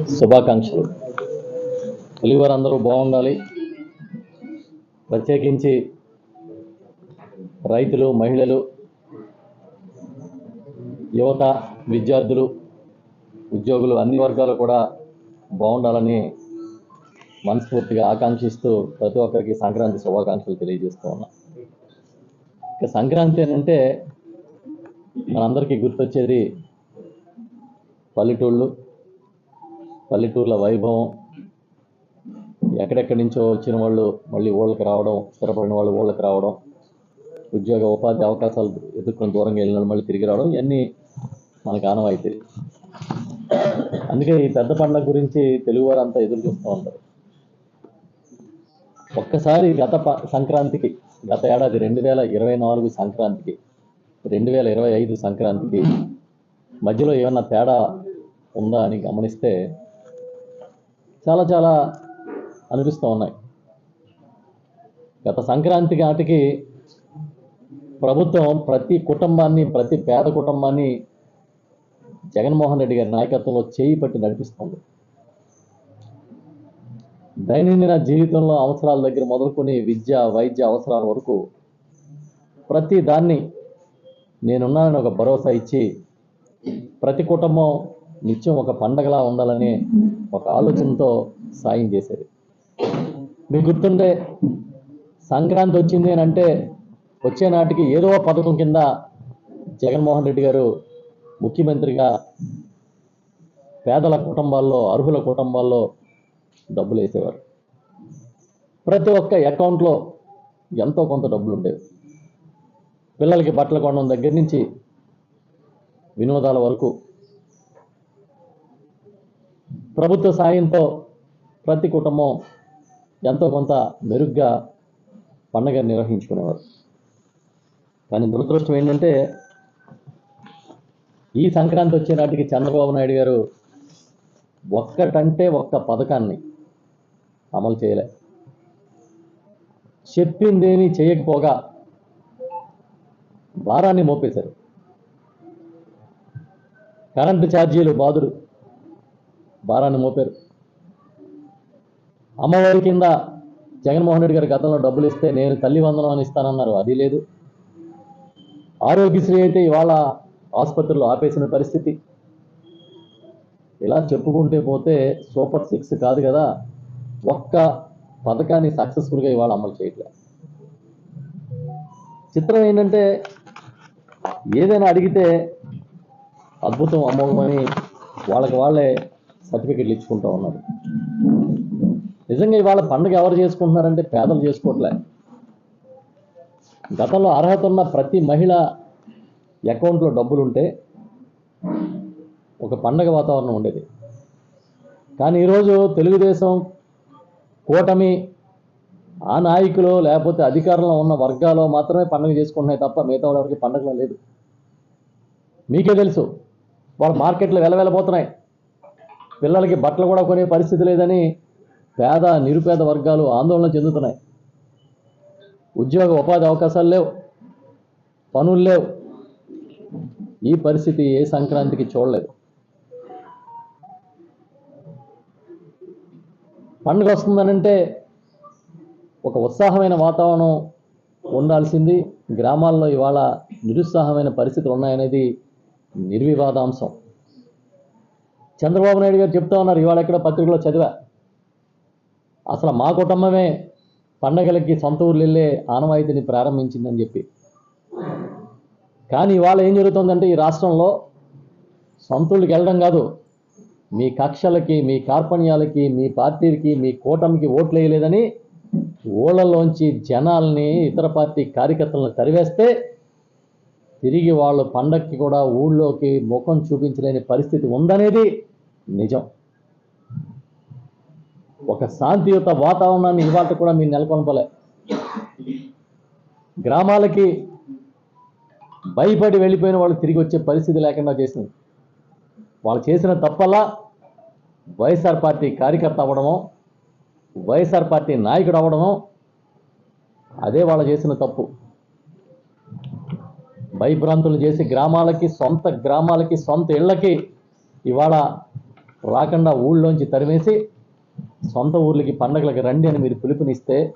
శుభాకాంక్షలు. తెలుగువారందరూ బాగుండాలి. ప్రత్యేకించి రైతులు మహిళలు యువత విద్యార్థులు ఉద్యోగులు అన్ని వర్గాలు కూడా బాగుండాలని మనస్ఫూర్తిగా ఆకాంక్షిస్తూ ప్రతి ఒక్కరికి సంక్రాంతి శుభాకాంక్షలు తెలియజేస్తూ ఉన్నా. ఇక సంక్రాంతి అని అంటే మనందరికీ గుర్తొచ్చేది పల్లెటూళ్ళు పల్లెటూర్ల వైభవం. ఎక్కడెక్కడి నుంచో వచ్చిన వాళ్ళు మళ్ళీ ఊళ్ళకి రావడం స్థిరపడిన వాళ్ళు ఊళ్ళకి రావడం ఉద్యోగ ఉపాధి అవకాశాలు ఎదుర్కొని దూరంగా వెళ్ళిన వాళ్ళు మళ్ళీ తిరిగి రావడం ఇవన్నీ మనకు ఆనవాయితీ. అందుకే ఈ పెద్ద పండుగ గురించి తెలుగువారు అంతా ఎదురు చూస్తూ ఉంటారు. ఒక్కసారి గత ప- సంక్రాంతికి గత ఏడాది రెండు వేల ఇరవై నాలుగు సంక్రాంతికి రెండు వేల ఇరవై ఐదు సంక్రాంతికి మధ్యలో ఏమన్నా తేడా ఉందా అని గమనిస్తే చాలా చాలా అనిపిస్తూ ఉన్నాయి. గత సంక్రాంతి నాటికి ప్రభుత్వం ప్రతి కుటుంబాన్ని ప్రతి పేద కుటుంబాన్ని జగన్మోహన్ రెడ్డి గారి నాయకత్వంలో చేయి పట్టి నడిపిస్తుంది. దైనందిన జీవితంలో అవసరాల దగ్గర మొదలుకొని విద్య వైద్య అవసరాల వరకు ప్రతి దాన్ని నేనున్నానని ఒక భరోసా ఇచ్చి ప్రతి కుటుంబం నిత్యం ఒక పండగలా ఉండాలని ఒక ఆలోచనతో సాయం చేసేది. మీకు గుర్తుండే సంక్రాంతి వచ్చింది అని అంటే వచ్చే నాటికి ఏదో పథకం కింద జగన్మోహన్ రెడ్డి గారు ముఖ్యమంత్రిగా పేదల కుటుంబాల్లో అర్హుల కుటుంబాల్లో డబ్బులు వేసేవారు. ప్రతి ఒక్క అకౌంట్లో ఎంతో కొంత డబ్బులు ఉండేవి. పిల్లలకి బట్టలు కొనడం దగ్గర నుంచి వినోదాల వరకు ప్రభుత్వ సాయంతో ప్రతి కుటుంబం ఎంతో కొంత మెరుగ్గా పండగ నిర్వహించుకునేవారు. కానీ దురదృష్టం ఏంటంటే ఈ సంక్రాంతి వచ్చే నాటికి చంద్రబాబు నాయుడు గారు ఒక్కటంటే ఒక్క పథకాన్ని అమలు చేయలే. చెప్పిందేమీ చేయకపోగా భారాన్ని మోపేశారు. కరెంటు ఛార్జీలు బాధుడు భారాన్ని మోపారు. అమ్మవారి కింద జగన్మోహన్ రెడ్డి గారి గతంలో డబ్బులు ఇస్తే నేను తల్లి వందనం అని ఇస్తానన్నారు. అది లేదు. ఆరోగ్యశ్రీ అయితే ఇవాళ ఆసుపత్రిలో ఆపేసిన పరిస్థితి. ఇలా చెప్పుకుంటే పోతే సూపర్ సిక్స్ కాదు కదా. ఒక్క పథకాన్ని సక్సెస్ఫుల్గా ఇవాళ అమలు చేయట్లే. చిత్రం ఏంటంటే ఏదైనా అడిగితే అద్భుతం అమోఘమని వాళ్ళకి వాళ్ళే సర్టిఫికెట్లు ఇచ్చుకుంటూ ఉన్నారు. నిజంగా ఇవాళ పండుగ ఎవరు చేసుకుంటున్నారంటే పేదలు చేసుకోవట్లే. గతంలో అర్హత ఉన్న ప్రతి మహిళ అకౌంట్లో డబ్బులుంటే ఒక పండగ వాతావరణం ఉండేది. కానీ ఈరోజు తెలుగుదేశం కూటమి ఆ నాయకులు లేకపోతే అధికారంలో ఉన్న వర్గాలు మాత్రమే పండుగ చేసుకుంటున్నాయి తప్ప మిగతా వాళ్ళకి పండగలో లేదు. మీకే తెలుసు వాళ్ళ మార్కెట్లు వెలవెలబోతున్నాయి. పిల్లలకి బట్టలు కూడా కొనే పరిస్థితి లేదని పేద నిరుపేద వర్గాలు ఆందోళన చెందుతున్నాయి. ఉద్యోగ ఉపాధి అవకాశాలు లేవు పనులు లేవు. ఈ పరిస్థితి ఏ సంక్రాంతికి చూడలేదు. పండుగ వస్తుందనంటే ఒక ఉత్సాహమైన వాతావరణం ఉండాల్సింది. గ్రామాల్లో ఇవాళ నిరుత్సాహమైన పరిస్థితులు ఉన్నాయనేది నిర్వివాదాంశం. చంద్రబాబు నాయుడు గారు చెప్తా ఉన్నారు ఇవాళ ఎక్కడ పత్రికలో చదివా. అసలు మా కుటుంబమే పండగలకి సొంత ఊర్లు వెళ్ళే ఆనవాయితీని ప్రారంభించిందని చెప్పి. కానీ ఇవాళ ఏం జరుగుతుందంటే ఈ రాష్ట్రంలో సొంతూళ్ళకి వెళ్ళడం కాదు మీ కక్షలకి మీ కార్పణ్యాలకి మీ పార్టీకి మీ కూటమికి ఓట్లు వేయలేదని ఊళ్ళలోంచి జనాల్ని ఇతర పార్టీ కార్యకర్తలను తరివేస్తే తిరిగి వాళ్ళు పండక్కి కూడా ఊళ్ళోకి ముఖం చూపించలేని పరిస్థితి ఉందనేది నిజం. ఒక శాంతియుత వాతావరణాన్ని ఇవాళ కూడా మీరు నెలకొల్పలే. గ్రామాలకి భయపడి వెళ్ళిపోయిన వాళ్ళు తిరిగి వచ్చే పరిస్థితి లేకుండా చేసింది. వాళ్ళు చేసిన తప్పల్లా వైఎస్ఆర్ పార్టీ కార్యకర్త అవ్వడమో వైఎస్ఆర్ పార్టీ నాయకుడు అవ్వడమో అదే వాళ్ళు చేసిన తప్పు. భయభ్రాంతులు చేసి గ్రామాలకి సొంత గ్రామాలకి సొంత ఇళ్ళకి ఇవాళ రాకుండా ఊళ్ళోంచి తరిమేసి సొంత ఊర్లకి పండగలకి రండి అని మీరు పిలుపునిస్తే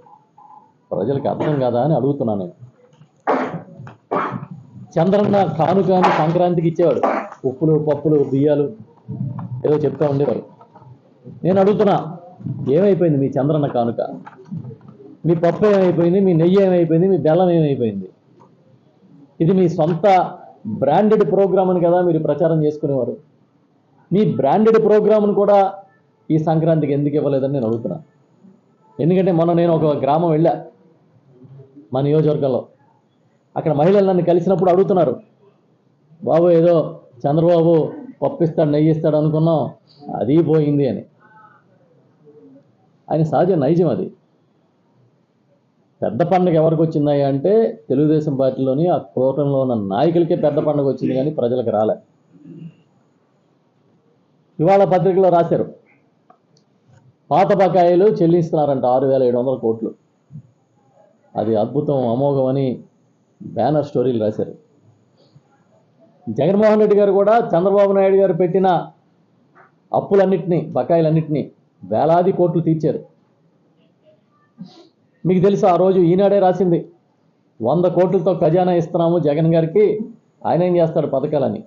ప్రజలకు అర్థం కాదా అని అడుగుతున్నాను నేను. చంద్రన్న కానుక అని సంక్రాంతికి ఇచ్చేవాడు. ఉప్పులు పప్పులు బియ్యాలు ఏదో చెప్తా ఉండేవారు నేను అడుగుతున్నా ఏమైపోయింది మీ చంద్రన్న కానుక? మీ పప్పు ఏమైపోయింది? మీ నెయ్యి ఏమైపోయింది? మీ బెల్లం ఏమైపోయింది? ఇది మీ సొంత బ్రాండెడ్ ప్రోగ్రామ్ అని కదా మీరు ప్రచారం చేసుకునేవారు. మీ బ్రాండెడ్ ప్రోగ్రామ్ను కూడా ఈ సంక్రాంతికి ఎందుకు ఇవ్వలేదని నేను అడుగుతున్నా. ఎందుకంటే మొన్న నేను ఒక గ్రామం వెళ్ళా మా నియోజకవర్గంలో. అక్కడ మహిళలు నన్ను కలిసినప్పుడు అడుగుతున్నారు బాబు ఏదో చంద్రబాబు పప్పిస్తాడు నెయ్యి ఇస్తాడు అనుకున్నాం అది పోయింది అని. ఆయన సహజ నైజం అది. పెద్ద పండుగ ఎవరికి వచ్చింది అంటే తెలుగుదేశం పార్టీలోని ఆ కూటమిలో ఉన్న నాయకులకే పెద్ద పండుగ వచ్చింది కానీ ప్రజలకు రాలే. ఇవాళ పత్రికలో రాశారు. పాత బకాయిలు చెల్లిస్తున్నారంట ఆరు వేల ఏడు వందల కోట్లు. అది అద్భుతం అమోఘం అని బ్యానర్ స్టోరీలు రాశారు. జగన్మోహన్ రెడ్డి గారు కూడా చంద్రబాబు నాయుడు గారు పెట్టిన అప్పులన్నింటినీ బకాయిలన్నింటినీ వేలాది కోట్లు తీర్చారు. మీకు తెలుసు ఆ రోజు ఈనాడే రాసింది. వంద కోట్లతో ఖజానా ఇస్తున్నాము జగన్ గారికి ఆయన ఏం చేస్తాడు పథకాలని?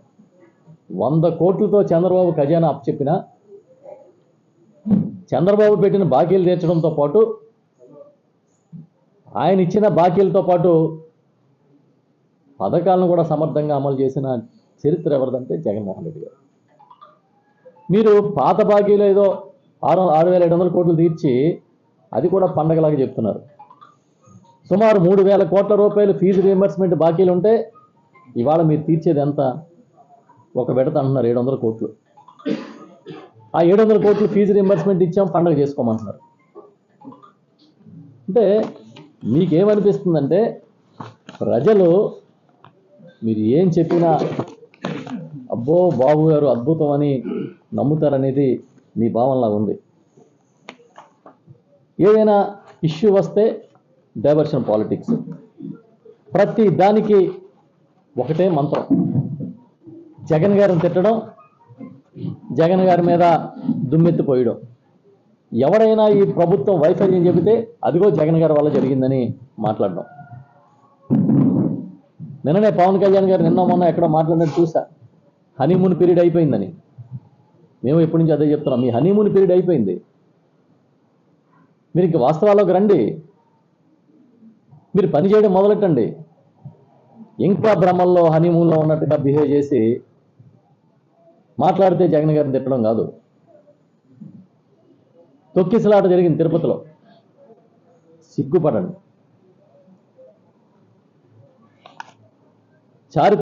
వంద కోట్లతో చంద్రబాబు ఖజానా అప్పచెప్పిన చంద్రబాబు పెట్టిన బాకీలు తీర్చడంతో పాటు ఆయన ఇచ్చిన బాకీలతో పాటు పథకాలను కూడా సమర్థంగా అమలు చేసిన చరిత్ర ఎవరిదంటే జగన్మోహన్ రెడ్డి గారు. మీరు పాత బాకీలు ఏదో ఆరు ఆరు వేల ఏడు వందల కోట్లు తీర్చి అది కూడా పండగలాగా చెప్తున్నారు. సుమారు మూడు వేల కోట్ల రూపాయలు ఫీజు రియంబర్స్మెంట్ బాకీలు ఉంటే ఇవాళ మీరు తీర్చేది ఎంత? ఒక విడత అంటున్నారు ఏడు వందల కోట్లు. ఆ ఏడు వందల కోట్లు ఫీజు రియంబర్స్మెంట్ ఇచ్చాం పండగ చేసుకోమంటున్నారు. అంటే మీకేమనిపిస్తుందంటే ప్రజలు మీరు ఏం చెప్పినా అబ్బో బాబు గారు అద్భుతం అని నమ్ముతారనేది మీ భావనలా ఉంది. ఏదైనా ఇష్యూ వస్తే డైవర్షన్ పాలిటిక్స్. ప్రతి దానికి ఒకటే మంత్రం. జగన్ గారిని తిట్టడం జగన్ గారి మీద దుమ్మెత్తిపోయడం ఎవరైనా ఈ ప్రభుత్వం వైఫల్యం చెబితే అదిగో జగన్ గారి వల్ల జరిగిందని మాట్లాడడం. నిన్ననే పవన్ కళ్యాణ్ గారు నిన్న మొన్న ఎక్కడో మాట్లాడినట్టు చూసా. హనీమూన్ పీరియడ్ అయిపోయిందని. మేము ఎప్పటి నుంచి అదే చెప్తున్నాం. మీ హనీమూన్ పీరియడ్ అయిపోయింది. మీరు ఇంక వాస్తవాల్లోకి రండి. మీరు పని చేయడం మొదలెట్టండి. ఇంకా భ్రమల్లో హనీమూన్లో ఉన్నట్టుగా బిహేవ్ చేసి మాట్లాడితే జగన్ గారిని తిట్టడం కాదు. తొక్కిసలాట జరిగింది తిరుపతిలో. సిగ్గుపడండి. చారి